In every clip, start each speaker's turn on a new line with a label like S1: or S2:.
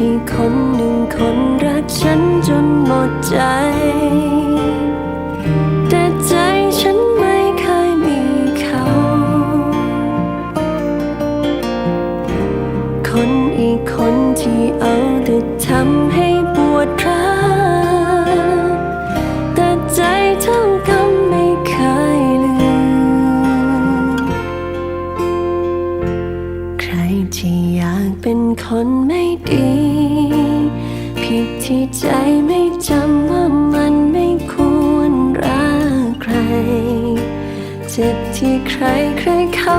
S1: ที่คนหนึ่งคนรักฉันจนหมดใจ แต่ใจฉันไม่เคยมีเขา คนอีกคนที่เอาแต่ทำ ที่อยากเป็นคนไม่ดี ผิดที่ใจไม่จำว่ามันไม่ควรรักใคร เจ็บที่ใครใครเขา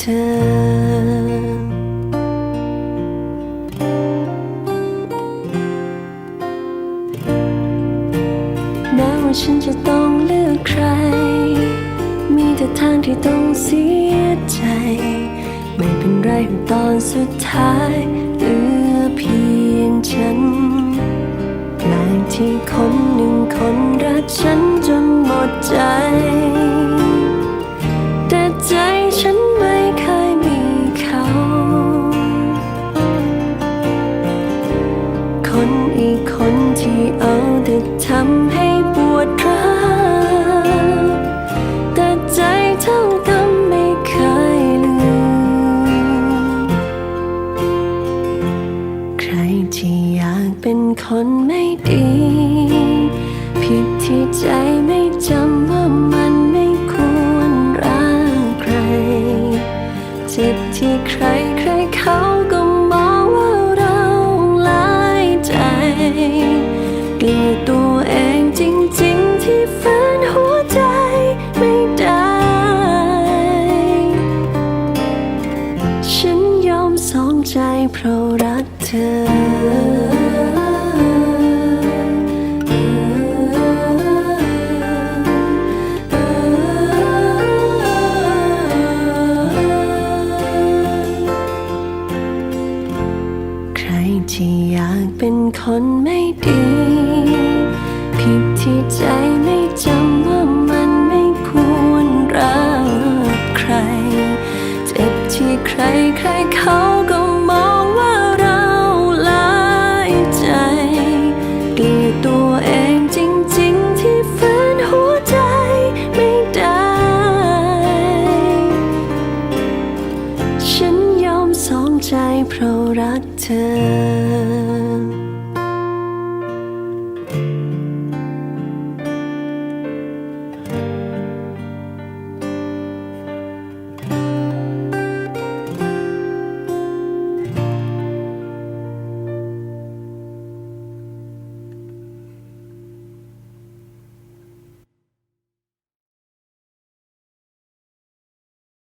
S1: เธอแม้ว่าฉันจะต้องเลือกใคร มีแต่ทางที่ต้องเสียใจ ไม่เป็นไรตอนสุดท้ายเหลือเพียงฉันแปลกที่คนหนึ่งคนรักฉัน เป็นคนไม่ดี ผิดที่ใจไม่จำว่ามันไม่ควรรักใคร เจ็บที่ใครใครเขาก็มองว่าเราลายใจเกลียดตัวเองจริง ๆ ที่ฝืนหัวใจไม่ได้ ฉันยอมสองใจเพราะรักเธอ ที่อยากเป็นคนไม่ดี ผิดที่ใจไม่จำว่ามันไม่ควรรักใคร เจ็บที่ใครใครเขาก็มองว่าเราลายใจเกลีตัวเองจริง ๆ ที่ฝืนหัวใจไม่ได้ ฉันยอมสองใจเพราะรัก เธอ